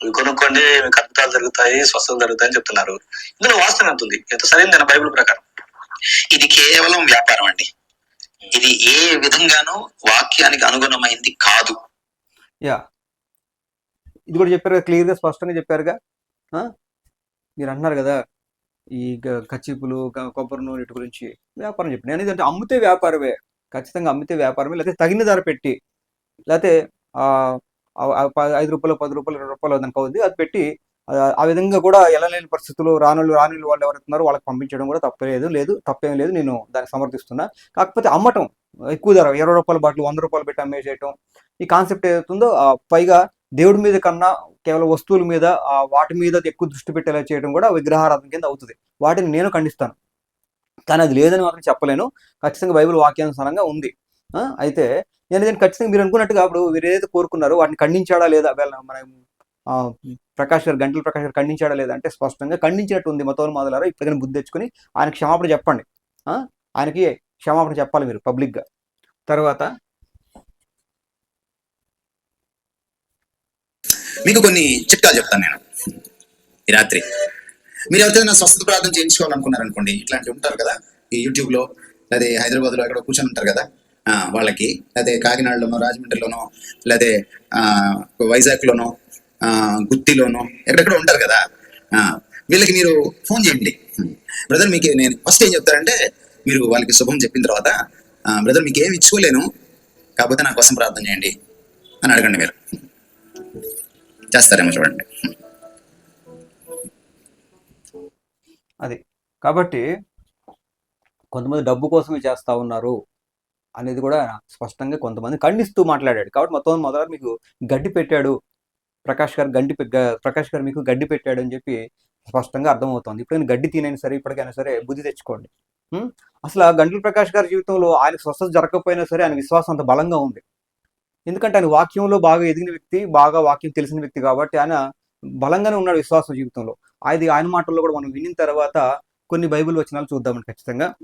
ఇవి కొనుక్కోండి మీకు అద్భుతాలు జరుగుతాయి స్వస్థతలు జరుగుతాయని చెప్తున్నారు. ఇందులో వాస్తవం ఎంత ఉంది? ఎంత సరైంది బైబిల్ ప్రకారం. ఇది కేవలం వ్యాపారం అండి. ఇది ఏ విధంగానూ వాక్యానికి అనుగుణమైంది కాదు. యా. ఇది కూడా చెప్పారు క్లియర్గా స్పష్టంగా చెప్పారుగా? ఆ? మీరు అంటున్నారు కదా ఈ గ- కచ్చిపులు గ- కొబ్బరి నూనె గురించి. వ్యాపారం చెప్పి నేను ఏంటంటే అమ్మితే వ్యాపారమే. ఖచ్చితంగా అమ్మితే వ్యాపారమే లేకపోతే తగిన ధర పెట్టి లేకపోతే ఐదు రూపాయలు పది రూపాయలు ఇరవై రూపాయలు దానికి ఉంది అది పెట్టి ఆ, విధంగా కూడా లేని పరిస్థితులు రానులు రానులు వాళ్ళు ఎవరుతున్నారో వాళ్ళకి పంపించడం కూడా తప్పలేదు లేదు తప్పేం లేదు నేను దాన్ని సమర్థిస్తున్నా. కాకపోతే అమ్మటం ఎక్కువ ధర ఇరవై రూపాయల బాటిల్ వంద రూపాయలు పెట్టి అమ్మేసేయటం ఈ కాన్సెప్ట్ ఏదవుతుందో పైగా దేవుడి మీద కన్నా కేవలం వస్తువుల మీద వాటి మీద ఎక్కువ దృష్టి పెట్టేలా చేయడం కూడా విగ్రహారాధన కింద అవుతుంది. వాటిని నేను ఖండిస్తాను. కానీ అది లేదని మాత్రం చెప్పలేను. ఖచ్చితంగా బైబిల్ వాక్యానుసారంగా ఉంది. అయితే నేను దీన్ని ఖచ్చితంగా మీరు అనుకున్నట్టుగా అప్పుడు మీరు ఏదైతే కోరుకున్నారో వాటిని ఖండించాడా లేదా? వీళ్ళ- మన ఆ, ప్రకాష్ గారు గంటల ప్రకాష్ గారు ఖండించాడా లేదా అంటే స్పష్టంగా ఖండించినట్టు ఉంది మతోన్మాదులారా. ఇప్పటికైనా బుద్ధి తెచ్చుకొని ఆయన క్షమాపణ చెప్పండి. ఆయనకి క్షమాపణ చెప్పాలి మీరు పబ్లిక్గా. తర్వాత మీకు కొన్ని చిట్కాలు చెప్తాను నేను ఈ రాత్రి. మీరు ఎవరికైనా స్వస్థత ప్రార్థన చేయించుకోవాలనుకున్నారనుకోండి ఇట్లాంటివి ఉంటారు కదా ఈ యూట్యూబ్లో లేదా హైదరాబాద్లో ఎక్కడ కూర్చొని ఉంటారు కదా వాళ్ళకి లేదా కాకినాడలోనో రాజమండ్రిలోనో లేదా వైజాగ్లోనో గుత్తిలోనో ఎక్కడెక్కడ ఉంటారు కదా వీళ్ళకి మీరు ఫోన్ చేయండి. బ్రదర్ మీకు నేను ఫస్ట్ ఏం చెప్తారంటే మీరు వాళ్ళకి శుభం చెప్పిన తర్వాత బ్రదర్ మీకు ఏమి ఇచ్చుకోలేను కాకపోతే నా కోసం ప్రార్థన చేయండి అని అడగండి మీరు. చేస్తారేమో చూడండి. అది. కాబట్టి కొంతమంది డబ్బు కోసమే చేస్తా ఉన్నారు అనేది కూడా స్పష్టంగా కొంతమంది ఖండిస్తూ మాట్లాడాడు. కాబట్టి మొత్తం మొదలు మీకు గడ్డి పెట్టాడు. ప్రకాష్ గారు గడ్డి పె- ప్రకాష్ గారు మీకు గడ్డి పెట్టాడు అని చెప్పి స్పష్టంగా అర్థమవుతుంది. ఇప్పుడైనా గడ్డి తినైనా సరే ఇప్పటికైనా సరే బుద్ధి తెచ్చుకోండి. అసలు ఆ గంటల ప్రకాష్ గారి జీవితంలో ఆయన స్వస్థత జరగకపోయినా సరే ఆయన విశ్వాసం అంత బలంగా ఉంది. ఎందుకంటే ఆయన వాక్యంలో బాగా ఎదిగిన వ్యక్తి బాగా వాక్యం తెలిసిన వ్యక్తి కాబట్టి ఆయన బలంగానే ఉన్నాడు విశ్వాసం జీవితంలో. అది ఆయన మాటల్లో కూడా మనం వినిన తర్వాత కొన్ని బైబిల్ వచనాలు చూద్దామని ఖచ్చితంగా.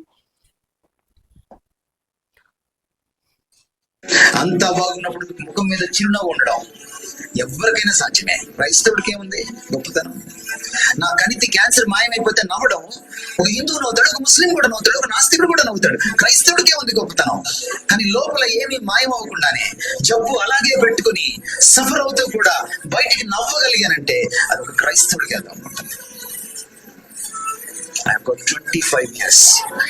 అంతా బాగున్నప్పుడు ముఖం మీద చిరునవ్వు ఉండడం ఎవరికైనా సాధ్యమే. క్రైస్తవుడికి ఏముంది? గొప్పతనం. నా కణితి క్యాన్సర్ మాయమైపోతే నవ్వడం ఒక హిందువు నవ్వుతాడు ఒక ముస్లిం కూడా నవ్వుతాడు ఒక నాస్తికుడు కూడా నవ్వుతాడు. క్రైస్తవుడికే ఉంది గొప్పతనం. కానీ లోపల ఏమీ మాయమవ్వకుండానే జబ్బు అలాగే పెట్టుకుని సఫర్ అవుతూ కూడా బయటికి నవ్వగలిగానంటే అది ఒక క్రైస్తవుడికి అది ఉంటుంది ట్వంటీ ఫైవ్ ఇయర్స్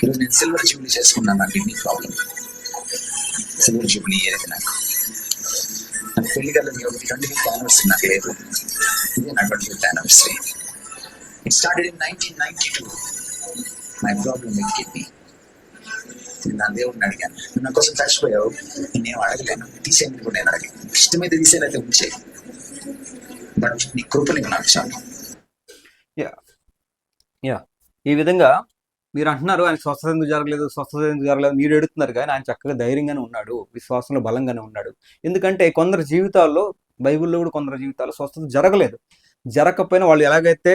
ఈరోజు నేను సిల్వర్ జూబ్లీ చేసుకున్నాను నాకు కిడ్నీ ప్రాబ్లం సిల్వర్ జూబ్లీ ఏదైతే నాకు. నాకు పెళ్ళి కలది ఒకటి ట్వంటీ ఫిఫ్త్ యానివర్సరీ నాకు లేదు. ఇదే నా twenty fifth anniversary it started in nineteen ninety two my problem with kidney నేను నా దేవుడిని అడిగాను నువ్వు నా కోసం చచ్చిపోయావు నేను అడగలేను తీసేయండి కూడా నేను అడగలేను ఇష్టమైతే తీసేనైతే ఉంచే బట్ నీ కృపని నాకు చాలు ఈ విధంగా మీరు అంటున్నారు ఆయన స్వస్థత ఎందుకు జరగలేదు స్వస్థత ఎందుకు జరగలేదు మీరు ఎడుతున్నారు కానీ ఆయన చక్కగా ధైర్యంగానే ఉన్నాడు. విశ్వాసంలో బలంగానే ఉన్నాడు. ఎందుకంటే కొందరు జీవితాల్లో బైబిల్లో కూడా కొందరు జీవితాల్లో స్వస్థత జరగలేదు జరగకపోయినా వాళ్ళు ఎలాగైతే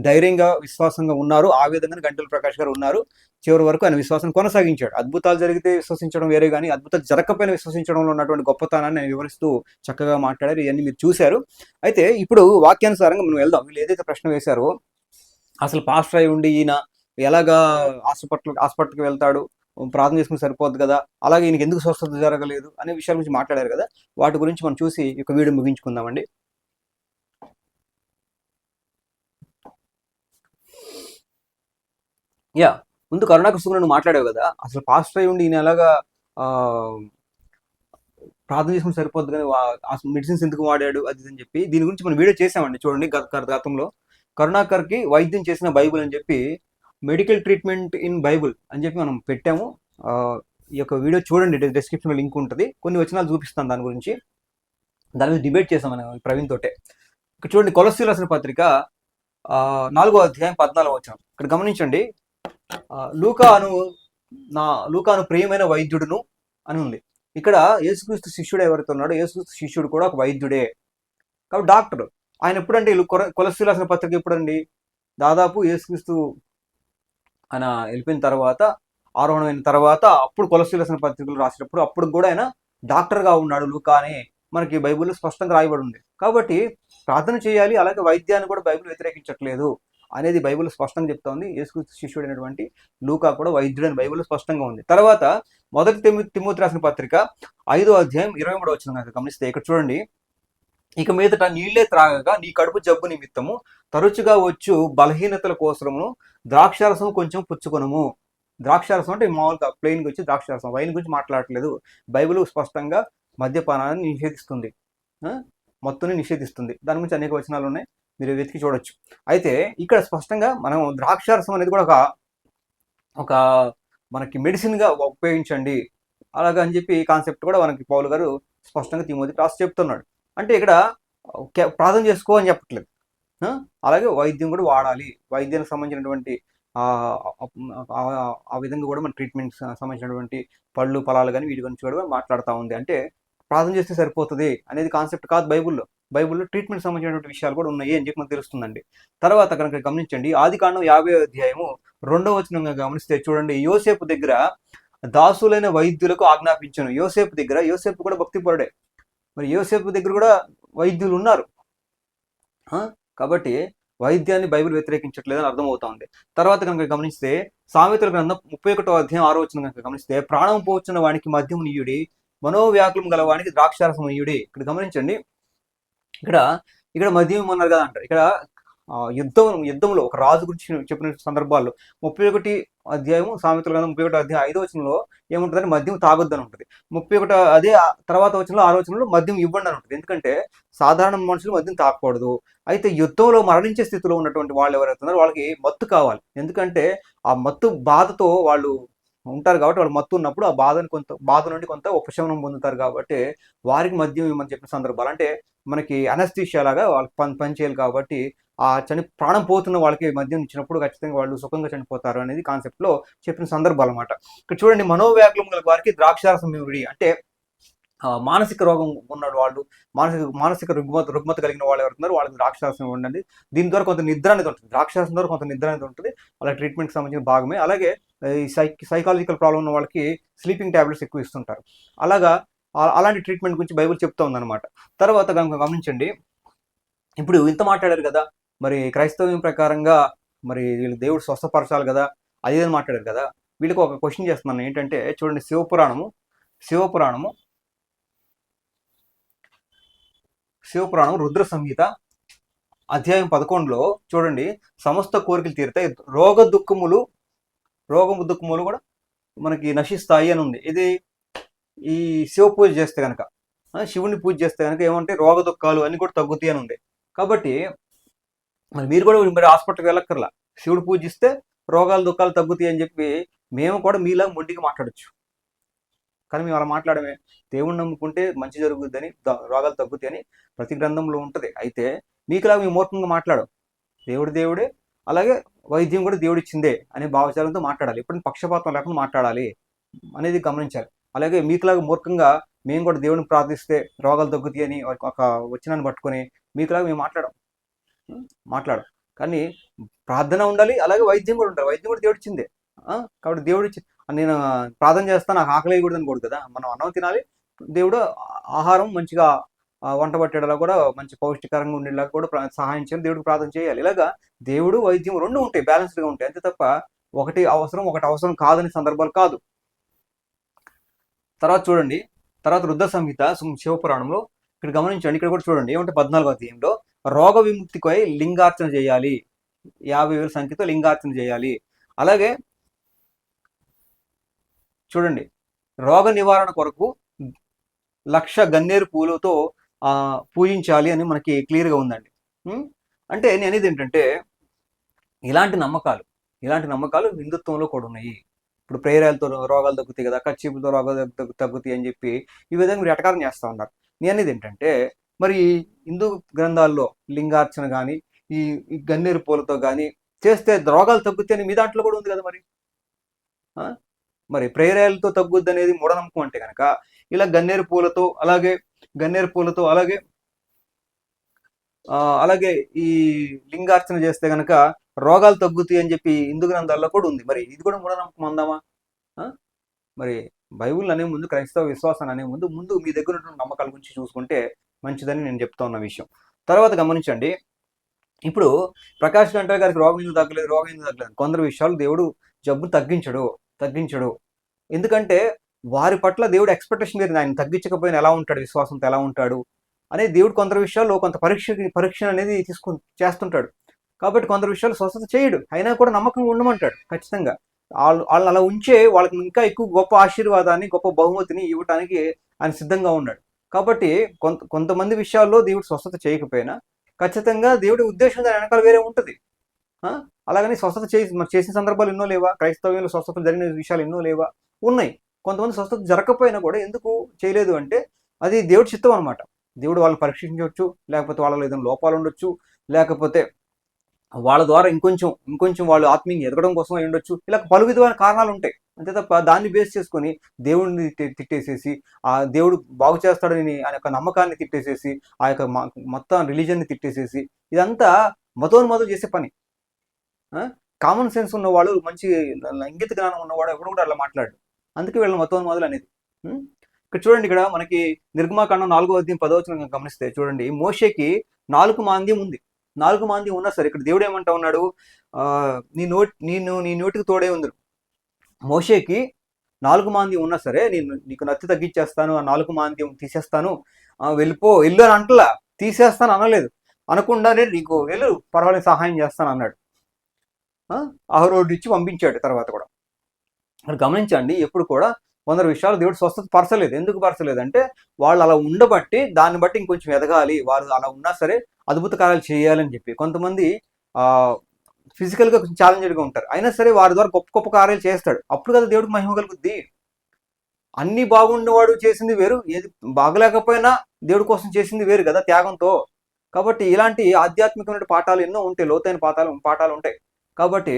ధైర్యంగా విశ్వాసంగా ఉన్నారు. ఆ విధంగానే గంటల ప్రకాష్ గారు ఉన్నారు. చివరి వరకు ఆయన విశ్వాసం కొనసాగించాడు. అద్భుతాలు జరిగితే విశ్వసించడం వేరే కానీ అద్భుతాలు జరగకపోయినా విశ్వసించడంలో ఉన్నటువంటి గొప్పతనాన్ని నేను వివరిస్తూ చక్కగా మాట్లాడారు. ఇవన్నీ మీరు చూశారు. అయితే ఇప్పుడు వాక్యానుసారంగా మనం వెళ్దాం. వీళ్ళు ఏదైతే ప్రశ్న వేశారో అసలు పాస్టర్ అయి ఉండి ఈయన ఎలాగా హాస్పిటల్ హాస్పిటల్కి వెళ్తాడు? ప్రార్థన చేసుకుని సరిపోద్ది కదా? అలాగే ఈయనకి ఎందుకు స్వస్థత జరగలేదు? అనే విషయాల గురించి మాట్లాడారు కదా? వాటి గురించి మనం చూసి ఒక వీడియో ముగించుకుందామండి. యా. ముందు కరుణాకృష్ణ నువ్వు మాట్లాడావు కదా అసలు పాస్టర్ అయి ఉండి ఈయన ఎలాగా ప్రార్థన చేసుకుని సరిపోద్దు కానీ మెడిసిన్స్ ఎందుకు వాడాడు అది ఇది అని చెప్పి దీని గురించి మనం వీడియో చేసామండి చూడండి గత గతంలో. కరుణాకర్కి వైద్యం చేసిన బైబుల్ అని చెప్పి మెడికల్ ట్రీట్మెంట్ ఇన్ బైబుల్ అని చెప్పి మనం పెట్టాము. ఈ యొక్క వీడియో చూడండి డిస్క్రిప్షన్లో లింక్ ఉంటుంది. కొన్ని వచనాలు చూపిస్తాను దాని గురించి. దాని మీద డిబేట్ చేసాం మనం ప్రవీణ్ తోటే. ఇక్కడ చూడండి కొలస్ట్రాల్ రాసిన పత్రిక ఆ, నాలుగో అధ్యాయం పద్నాలుగు వచ్చాం ఇక్కడ గమనించండి లూకాను నా లూకాను ప్రియమైన వైద్యుడును అని ఉంది. ఇక్కడ యేసుక్రీస్తు శిష్యుడు ఎవరైతే ఉన్నాడో యేసుక్రీస్తు శిష్యుడు కూడా ఒక వైద్యుడే. కాబట్టి డాక్టర్ ఆయన ఎప్పుడంటే వీళ్ళు కొలస్ట్రాల్ రాసిన పత్రిక ఎప్పుడండి? దాదాపు యేసుక్రీస్తు ఆయన వెళ్ళిపోయిన తర్వాత ఆరోహణమైన తర్వాత అప్పుడు కొలస్ట్రాల్ రాసిన పత్రికలు రాసినప్పుడు అప్పుడు కూడా ఆయన డాక్టర్గా ఉన్నాడు లూకా అని మనకి బైబిల్లో స్పష్టంగా రాయబడి ఉంది. కాబట్టి ప్రార్థన చేయాలి అలాగే వైద్యాన్ని కూడా బైబిల్ వ్యతిరేకించట్లేదు. అనేది బైబిల్ స్పష్టంగా చెప్తోంది. యేసుక్రీస్తు అయినటువంటి లూకా కూడా వైద్యుడు అని బైబిల్ స్పష్టంగా ఉంది. తర్వాత మొదటి తిమ్మి తిమ్మూతి రాసిన పత్రిక ఐదో అధ్యాయం ఇరవై మూడు వచ్చిన కనుక గమనిస్తే ఇక్కడ చూడండి. ఇక మీదట నీళ్ళే త్రాగగా నీ కడుపు జబ్బు నిమిత్తము తరచుగా వచ్చు బలహీనతల కోసము ద్రాక్షారసం కొంచెం పుచ్చుకొనుము. ద్రాక్షారసం అంటే మామూలుగా ప్లెయిన్ వచ్చి ద్రాక్షారసం. వైన్ గురించి మాట్లాడట్లేదు. బైబిల్ స్పష్టంగా మద్యపానాన్ని నిషేధిస్తుంది. మత్తుని నిషేధిస్తుంది. దాని గురించి అనేక వచనాలు ఉన్నాయి మీరు వెతికి చూడొచ్చు. అయితే ఇక్కడ స్పష్టంగా మనం ద్రాక్షారసం అనేది కూడా ఒక ఒక మనకి మెడిసిన్గా ఉపయోగించండి. అలాగా అని చెప్పి కాన్సెప్ట్ కూడా మనకి పౌలు గారు స్పష్టంగా తిమోతి రాసి చెప్తున్నాడు. అంటే ఇక్కడ ప్రార్థన చేసుకో అని చెప్పట్లేదు. అలాగే వైద్యం కూడా వాడాలి. వైద్యానికి సంబంధించినటువంటి ఆ ఆ విధంగా కూడా మన ట్రీట్మెంట్ సంబంధించినటువంటి పళ్ళు ఫలాలు కానీ వీటి గురించి కూడా మాట్లాడుతూ ఉంది. అంటే ప్రార్థన చేస్తే సరిపోతుంది అనేది కాన్సెప్ట్ కాదు బైబుల్లో. బైబుల్లో ట్రీట్మెంట్ సంబంధించినటువంటి విషయాలు కూడా ఉన్నాయి అని చెప్పి మనకు తెలుస్తుందండి. తర్వాత కనుక గమనించండి ఆది కాండం యాభై అధ్యాయము రెండవ వచనంగా గమనిస్తే చూడండి యోసేపు దగ్గర దాసులైన వైద్యులకు ఆజ్ఞాపించను. యోసేపు దగ్గర యోసేపు కూడా భక్తిపరుడే. మరి యోసేపు దగ్గర కూడా వైద్యులు ఉన్నారు. ఆ? కాబట్టి వైద్యాన్ని బైబిల్ వ్యతిరేకించట్లేదని అర్థమవుతోంది తర్వాత కనుక గమనిస్తే సామెతల గ్రంథం ముప్పై ఒకటో అధ్యాయం ఆరో వచ్చిన కనుక గమనిస్తే ప్రాణం పోచిన వానికి మద్యం నీయుడి మనోవ్యాకులం గల వానికి ద్రాక్షారసం నీయుడి ఇక్కడ గమనించండి ఇక్కడ ఇక్కడ మద్యం ఉన్నారు కదా అంటారు. ఇక్కడ ఆ, యుద్ధం యుద్ధంలో ఒక రాజు గురించి చెప్పిన సందర్భాల్లో ముప్పై ఒకటి అధ్యాయం సామెతలు కదా ముప్పై ఒకటి అధ్యాయం ఐదో వచనంలో ఏముంటుందంటే మద్యం తాగొద్దని ఉంటుంది. ముప్పై ఒకటి అదే తర్వాత వచనంలో ఆరో వచనంలో మద్యం ఇవ్వండి అని ఉంటుంది. ఎందుకంటే సాధారణ మనుషులు మద్యం తాగకూడదు అయితే యుద్ధంలో మరణించే స్థితిలో ఉన్నటువంటి వాళ్ళు ఎవరైతే ఉన్నారో వాళ్ళకి మత్తు కావాలి. ఎందుకంటే ఆ మత్తు బాధతో వాళ్ళు ఉంటారు కాబట్టి వాళ్ళు మత్తు ఉన్నప్పుడు ఆ బాధను కొంత బాధ నుండి కొంత ఉపశమనం పొందుతారు కాబట్టి వారికి మద్యం ఇవ్వమని చెప్పిన సందర్భాలు. అంటే మనకి అనస్థీషియా లాగా వాళ్ళకి పని పని చేయాలి కాబట్టి ఆ చని ప్రాణం పోతున్న వాళ్ళకి మద్యం ఇచ్చినప్పుడు ఖచ్చితంగా వాళ్ళు సుఖంగా చనిపోతారు అనేది కాన్సెప్ట్లో చెప్పిన సందర్భాలు అనమాట ఇక్కడ చూడండి మనోవ్యాకులం గల వారికి ద్రాక్షారసం ఇవ్వడి అంటే మానసిక రోగం ఉన్న వాళ్ళు మానసిక మానసిక రుగ్మత రుగ్మత కలిగిన వాళ్ళు ఎవరున్నారు వాళ్ళకి ద్రాక్షాసనం ఉండండి. దీని ద్వారా కొంత నిద్ర అనేది ఉంటుంది. ద్రాక్షాసనం ద్వారా కొంత నిద్ర అనేది ఉంటుంది. వాళ్ళ ట్రీట్మెంట్కి సంబంధించిన భాగమే. అలాగే ఈ సైక్ సైకాలజికల్ ప్రాబ్లం ఉన్న వాళ్ళకి స్లీపింగ్ ట్యాబ్లెట్స్ ఎక్కువ ఇస్తుంటారు. అలాగా అలాంటి ట్రీట్మెంట్ గురించి బైబిల్ చెప్తా ఉందన్నమాట. తర్వాత కనుక గమనించండి. ఇప్పుడు ఇంత మాట్లాడారు కదా. మరి క్రైస్తవ్యం ప్రకారంగా మరి వీళ్ళు దేవుడు స్వస్థపరచాలి కదా. అది మాట్లాడారు కదా. వీళ్ళకి ఒక క్వశ్చన్ చేస్తున్నాను. ఏంటంటే చూడండి శివపురాణము. శివపురాణము శివపురాణం రుద్ర సంహిత అధ్యాయం పదకొండులో చూడండి సమస్త కోరికలు తీరుతాయి. రోగ దుఃఖములు రోగము దుఃఖములు కూడా మనకి నశిస్తాయి అని ఉంది. ఇది ఈ శివ పూజ చేస్తే కనుక శివుని పూజ చేస్తే కనుక ఏమంటే రోగ దుఃఖాలు అన్నీ కూడా తగ్గుతాయి అని ఉంది. కాబట్టి మరి మీరు కూడా మరి హాస్పిటల్కి వెళ్ళక్కర్లా. శివుడు పూజిస్తే రోగాలు దుఃఖాలు తగ్గుతాయి అని చెప్పి మేము కూడా మీలా మొండిగా మాట్లాడొచ్చు. కానీ మేము అలా మాట్లాడమే. దేవుణ్ణి నమ్ముకుంటే మంచి జరుగుద్దని రోగాలు తగ్గుతాయని ప్రతి గ్రంథంలో ఉంటుంది. అయితే మీకులా మేము మూర్ఖంగా మాట్లాడం దేవుడు దేవుడే అలాగే వైద్యం కూడా దేవుడు ఇచ్చిందే అనే భావచారంతో మాట్లాడాలి. ఇప్పుడు పక్షపాతం లేకుండా మాట్లాడాలి అనేది గమనించాలి. అలాగే మీకులాగా మూర్ఖంగా మేము కూడా దేవుడిని ప్రార్థిస్తే రోగాలు తగ్గుతాయి అని ఒక- ఒక వచనాన్ని పట్టుకొని మీకులాగా మేము మాట్లాడం మాట్లాడం కానీ ప్రార్థన ఉండాలి అలాగే వైద్యం కూడా ఉండాలి. వైద్యం కూడా దేవుడిచ్చిందే కాబట్టి దేవుడు నేను ప్రార్థన చేస్తాను నాకు ఆకలి వేయకూడదు అనుకోడు కదా. మనం అన్నం తినాలి దేవుడు ఆహారం మంచిగా వంట పట్టేలా కూడా మంచి పౌష్టికరంగా ఉండేలా కూడా సహాయం చేయాలి దేవుడికి ప్రార్థన చేయాలి. ఇలాగా దేవుడు వైద్యం రెండు ఉంటాయి బ్యాలెన్స్డ్గా ఉంటాయి. అంతే తప్ప ఒకటి అవసరం ఒకటి అవసరం కాదని సందర్భాలు కాదు. తర్వాత చూడండి తర్వాత రుద్ర సంహిత శివపురాణంలో ఇక్కడ గమనించండి ఇక్కడ కూడా చూడండి ఏమంటే పద్నాలుగో అధ్యాయంలో రోగ విముక్తికై లింగార్చన చేయాలి. యాభై వేల సంఖ్యతో లింగార్చన చేయాలి. అలాగే చూడండి రోగ నివారణ కొరకు లక్ష గన్నేరు పూలతో ఆ, పూజించాలి అని మనకి క్లియర్గా ఉందండి. అంటే నేను అనేది ఏంటంటే ఇలాంటి నమ్మకాలు ఇలాంటి నమ్మకాలు హిందుత్వంలో కూడా ఉన్నాయి. ఇప్పుడు ప్రేరాలతో రోగాలు తగ్గుతాయి కదా కచ్చిపులతో రోగాలు తగ్గు- తగ్గుతాయి అని చెప్పి ఈ విధంగా మీరు ఎటకారం చేస్తూ ఉన్నారు. నేను అనేది ఏంటంటే మరి హిందూ గ్రంథాల్లో లింగార్చన కానీ ఈ ఈ గన్నేరు పూలతో కానీ చేస్తే రోగాలు తగ్గుతాయి అని మీ దాంట్లో కూడా ఉంది కదా మరి? ఆ? మరి ప్రేరాలతో తగ్గుద్ది అనేది మూఢనమ్మకం అంటే కనుక ఇలా గన్నేరు పూలతో అలాగే గన్నేరు పూలతో అలాగే ఆ, అలాగే ఈ లింగార్చన చేస్తే కనుక రోగాలు తగ్గుతాయి అని చెప్పి హిందూ గ్రంథాల్లో కూడా ఉంది. మరి ఇది కూడా మూఢనమ్మకం అందామా? మరి బైబుల్ అనే ముందు క్రైస్తవ విశ్వాసాన్ని అనే ముందు ముందు మీ దగ్గర ఉన్న నమ్మకాల గురించి చూసుకుంటే మంచిదని నేను చెప్తా ఉన్న విషయం. తర్వాత గమనించండి ఇప్పుడు ప్రకాష్ గంట గారికి రోగం ఎందుకు తగ్గలేదు రోగం ఎందుకు తగ్గలేదు? కొందరు విషయాలు దేవుడు జబ్బు తగ్గించడు తగ్గించడు. ఎందుకంటే వారి పట్ల దేవుడు ఎక్స్పెక్టేషన్ లేదు. ఆయన తగ్గించకపోయినా ఎలా ఉంటాడు? విశ్వాసంతో ఎలా ఉంటాడు? అనేది దేవుడు కొందరు విషయాల్లో కొంత పరీక్ష పరీక్ష అనేది తీసుకు చేస్తుంటాడు. కాబట్టి కొందరు విషయాలు స్వస్థత చేయడు. అయినా కూడా నమ్మకంగా ఉండమంటాడు ఖచ్చితంగా. వాళ్ళు వాళ్ళని అలా ఉంచే వాళ్ళకి ఇంకా ఎక్కువ గొప్ప ఆశీర్వాదాన్ని గొప్ప బహుమతిని ఇవ్వటానికి ఆయన సిద్ధంగా ఉన్నాడు. కాబట్టి కొంత కొంతమంది విషయాల్లో దేవుడు స్వస్థత చేయకపోయినా ఖచ్చితంగా దేవుడి ఉద్దేశం దాని వెనకాల వేరే ఉంటుంది. ఆ? అలాగని స్వస్థత చేసి మరి చేసిన సందర్భాలు ఎన్నో లేవా? క్రైస్తవ్యంలో స్వస్థత జరిగిన విషయాలు ఎన్నో లేవా? ఉన్నాయి. కొంతమంది స్వస్థత జరగకపోయినా కూడా ఎందుకు చేయలేదు అంటే అది దేవుడి చిత్తం అనమాట దేవుడు వాళ్ళని పరీక్షించవచ్చు లేకపోతే వాళ్ళలో ఏదైనా లోపాలు ఉండొచ్చు లేకపోతే వాళ్ళ ద్వారా ఇంకొంచెం ఇంకొంచెం వాళ్ళు ఆత్మీయంగా ఎదగడం కోసం అయి ఉండొచ్చు. ఇలా పలు విధమైన కారణాలు ఉంటాయి. అంతే తప్ప దాన్ని బేస్ చేసుకొని దేవుడిని తిట్టేసేసి ఆ దేవుడు బాగు చేస్తాడని ఆ యొక్క నమ్మకాన్ని తిట్టేసేసి ఆ యొక్క మొత్తం రిలీజన్ని తిట్టేసేసి ఇదంతా మతోన్మతం చేసే పని. కామన్ సెన్స్ ఉన్నవాళ్ళు మంచి ఇంగిత జ్ఞానం ఉన్నవాడు ఎవడు కూడా అలా మాట్లాడు అందుకే వీళ్ళ మతోన్మాదులు అనేది. ఇక్కడ చూడండి ఇక్కడ మనకి నిర్గమాకాండం నాలుగో అధ్యయం పదవచనం గమనిస్తే చూడండి మోషేకి నాలుగు మాంద్యం ఉంది. నాలుగు మాంద్యం ఉన్నా సరే ఇక్కడ దేవుడు ఏమంటా ఉన్నాడు? ఆ, నీ నోటి నేను నీ నోటికి తోడే ఉంది మోషేకి నాలుగు మాంద్యం ఉన్నా సరే నేను నీకు నత్తి తగ్గించేస్తాను ఆ నాలుగు మాంద్యం తీసేస్తాను. వెళ్ళిపో వెళ్ళు అని అంటలా తీసేస్తాను అనలేదు. అనకుండానే నీకు వెళ్ళు పర్వాలేదు సహాయం చేస్తాను అన్నాడు. అహరోడు ఇచ్చి పంపించాడు తర్వాత కూడా. ఇక్కడ గమనించండి ఎప్పుడు కూడా కొందరు విషయాలు దేవుడు స్వస్థత పరచలేదు. ఎందుకు పరచలేదు అంటే వాళ్ళు అలా ఉండబట్టి దాన్ని బట్టి ఇంకొంచెం ఎదగాలి. వాళ్ళు అలా ఉన్నా సరే అద్భుత కార్యాలు చేయాలని చెప్పి. కొంతమంది ఆ ఫిజికల్గా కొంచెం ఛాలెంజ్డ్గా ఉంటారు. అయినా సరే వారి ద్వారా గొప్ప గొప్ప కార్యాలు చేస్తాడు. అప్పుడు కదా దేవుడికి మహిమ కలుగుద్ది. అన్ని బాగుండేవాడు చేసింది వేరు. ఏది బాగలేకపోయినా దేవుడి కోసం చేసింది వేరు కదా త్యాగంతో. కాబట్టి ఇలాంటి ఆధ్యాత్మికమైన పాఠాలు ఎన్నో ఉంటాయి. లోతైన పాఠాలు పాఠాలు ఉంటాయి. కాబట్టి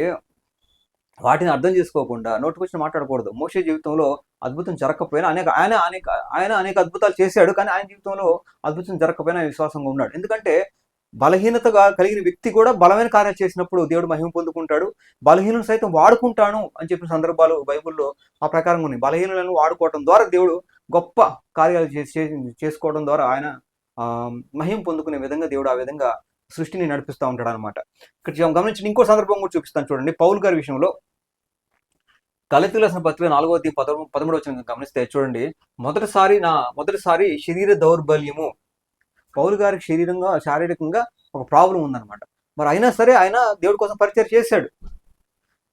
వాటిని అర్థం చేసుకోకుండా నోటికొచ్చిన మాట్లాడకూడదు. మోషే జీవితంలో అద్భుతం జరగకపోయినా అనేక ఆయన అనేక ఆయన అనేక అద్భుతాలు చేశాడు కానీ ఆయన జీవితంలో అద్భుతం జరగకపోయినా విశ్వాసంగా ఉన్నాడు. ఎందుకంటే బలహీనతగా కలిగిన వ్యక్తి కూడా బలమైన కార్యాలు చేసినప్పుడు దేవుడు మహిమ పొందుకుంటాడు. బలహీనులను సైతం వాడుకుంటాను అని చెప్పిన సందర్భాలు బైబుల్లో ఆ ప్రకారంగా ఉన్నాయి. బలహీనులను వాడుకోవడం ద్వారా దేవుడు గొప్ప కార్యాలు చేసి చేసుకోవడం ద్వారా ఆయన ఆ, మహిమ పొందుకునే విధంగా దేవుడు ఆ విధంగా సృష్టిని నడిపిస్తూ ఉంటాడు అనమాట ఇక్కడ గమనించిన ఇంకో సందర్భం కూడా చూపిస్తాను చూడండి. పౌల్ గారి విషయంలో కలితులసిన పత్రిక నాలుగో అధ్యాయం పద పదమూడు వచ్చిన గమనిస్తే చూడండి మొదటిసారి నా మొదటిసారి శరీర దౌర్బల్యము. పౌలు గారికి శరీరంగా శారీరకంగా ఒక ప్రాబ్లం ఉందన్నమాట. మరి అయినా సరే ఆయన దేవుడి కోసం పరిచయం చేశాడు.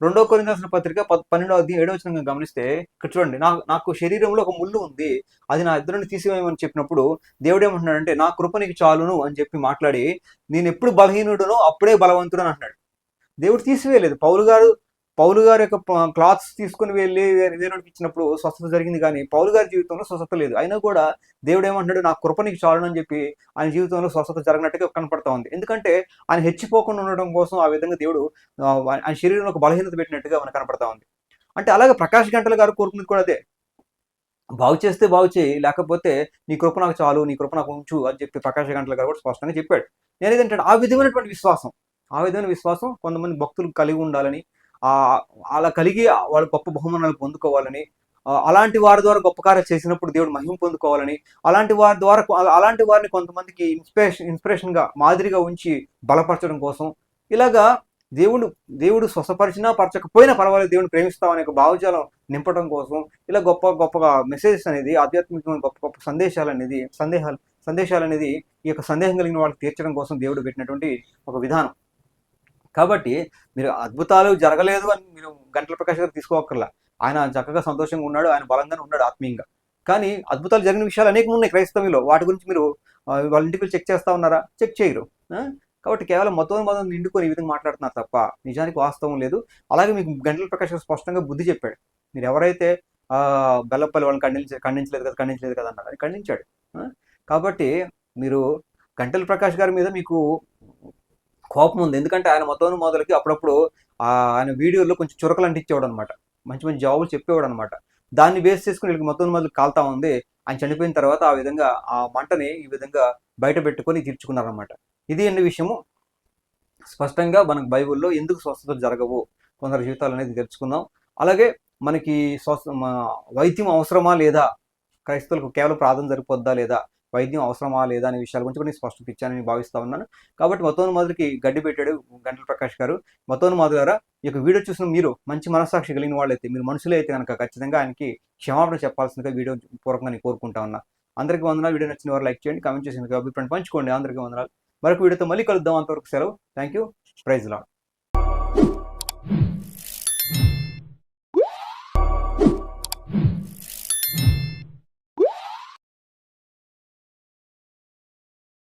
రెండో కొన్ని పత్రిక పన్నెండో అధ్యాయం ఏడో వచ్చిన గమనిస్తే ఇక్కడ చూడండి నాకు నాకు శరీరంలో ఒక ముళ్ళు ఉంది అది నా ఇద్దరిని తీసివేయమని చెప్పినప్పుడు దేవుడు ఏమంటున్నాడంటే నా కృప నీకు చాలును అని చెప్పి మాట్లాడి నేను ఎప్పుడు బలహీనుడునో అప్పుడే బలవంతుడు అని అంటున్నాడు. దేవుడు తీసివేయలేదు. పౌలు గారు పౌలు గారి యొక్క క్లాత్స్ తీసుకుని వెళ్ళి వేరే ఇచ్చినప్పుడు స్వస్థత జరిగింది కానీ పౌలు గారి జీవితంలో స్వస్థత లేదు. అయినా కూడా దేవుడు ఏమంటున్నాడు నా కృపనికి నీకు చాలును అని చెప్పి ఆయన జీవితంలో స్వస్థత జరిగినట్టుగా కనపడతా ఉంది. ఎందుకంటే ఆయన హెచ్చిపోకుండా ఉండడం కోసం ఆ విధంగా దేవుడు ఆయన శరీరంలో ఒక బలహీనత పెట్టినట్టుగా మనకు కనపడతా ఉంది. అంటే అలాగే ప్రకాష్ గంటల గారు కోరుకున్నది కూడా అదే. బాగు చేస్తే బాగు చేయి లేకపోతే నీ కృప నాకు చాలు నీ కృప నాకు ఉంచు అని చెప్పి ప్రకాష్ గంటల గారు కూడా స్పష్టంగా చెప్పాడు. నేను ఏదంటే ఆ విధమైనటువంటి విశ్వాసం ఆ విధమైన విశ్వాసం కొంతమంది భక్తులు కలిగి ఉండాలని అలా కలిగి వాళ్ళు గొప్ప బహుమానాలు పొందుకోవాలని అలాంటి వారి ద్వారా గొప్ప కార్యాలు చేసినప్పుడు దేవుడు మహిమ పొందుకోవాలని అలాంటి వారి ద్వారా అలాంటి వారిని కొంతమందికి ఇన్స్పిరేషన్ ఇన్స్పిరేషన్గా మాదిరిగా ఉంచి బలపరచడం కోసం ఇలాగా దేవుడు దేవుడు స్వసపరిచినా పరచకపోయినా పర్వాలేదు దేవుని ప్రేమిస్తామనే ఒక భావజాలం నింపడం కోసం ఇలా గొప్ప గొప్పగా మెసేజెస్ అనేది ఆధ్యాత్మికమైన గొప్ప గొప్ప సందేశాలు అనేది సందేహాలు సందేశాలు అనేది ఈ యొక్క సందేహం కలిగిన వాళ్ళకి తీర్చడం కోసం దేవుడు పెట్టినటువంటి ఒక విధానం. కాబట్టి మీరు అద్భుతాలు జరగలేదు అని మీరు గంటల ప్రకాష్ గారు తీసుకోకర్లా ఆయన చక్కగా సంతోషంగా ఉన్నాడు ఆయన బలంగానే ఉన్నాడు ఆత్మీయంగా. కానీ అద్భుతాలు జరిగిన విషయాలు అనేకం ఉన్నాయి క్రైస్తవంలో వాటి గురించి మీరు వాళ్ళ ఇంటికి చెక్ చేస్తా ఉన్నారా? చెక్ చేయరు. కాబట్టి కేవలం మొత్తం మొత్తం నిండుకొని ఈ విధంగా మాట్లాడుతున్నారు తప్ప నిజానికి వాస్తవం లేదు. అలాగే మీకు గంటల ప్రకాష్ గారు స్పష్టంగా బుద్ధి చెప్పాడు. మీరు ఎవరైతే బెల్లపల్లి వాళ్ళని ఖండించ ఖండించలేదు కదా ఖండించలేదు కదా అన్నారు అది ఖండించాడు. కాబట్టి మీరు గంటల ప్రకాష్ గారి మీద మీకు కోపం ఉంది. ఎందుకంటే ఆయన మొత్తం మొదలకి అప్పుడప్పుడు ఆయన వీడియోలో కొంచెం చురకలు అంటించేవాడు అనమాట మంచి మంచి జాబులు చెప్పేవాడు అనమాట దాన్ని బేస్ చేసుకుని వీళ్ళకి మొత్తం మొదలు కాలుతా ఉంది. ఆయన చనిపోయిన తర్వాత ఆ విధంగా ఆ మంటని ఈ విధంగా బయట పెట్టుకొని తీర్చుకున్నారనమాట. ఇది అన్ని విషయము? స్పష్టంగా మనకు బైబిల్లో ఎందుకు స్వస్థతలు జరగవు? కొందరు జీవితాలు అనేది తెలుసుకుందాం. అలాగే మనకి స్వస్థ మ- వైద్యం అవసరమా లేదా? క్రైస్తవులకు కేవలం ప్రార్థన సరిపోద్దా లేదా? వైద్యం అవసరమా లేదా అనే విషయాల గురించి కూడా నేను స్పష్టత ఇచ్చానని భావిస్తా ఉన్నాను. కాబట్టి మొత్తం మాదిరికి గడ్డి పెట్టాడు గంటల ప్రకాష్ గారు. మొత్తం మాధు గారా ఈ యొక్క వీడియో చూసిన మీరు మంచి మనస్సాక్షి కలిగిన వాళ్ళైతే మీరు మనుషులే అయితే కనుక ఖచ్చితంగా ఆయనకి క్షమాపణ చెప్పాల్సిందిగా వీడియో పూర్వకంగా నేను కోరుకుంటా ఉన్నా. అందరికీ వందనాలు. వీడియో నచ్చిన వారు లైక్ చేయండి కామెంట్ చేసి అభిప్రాయం పంచుకోండి. అందరికీ వందనాలు. మరొక వీడియోతో మళ్ళీ కలుద్దాం. అంతవరకు సెలవు. Thank you praise Lord.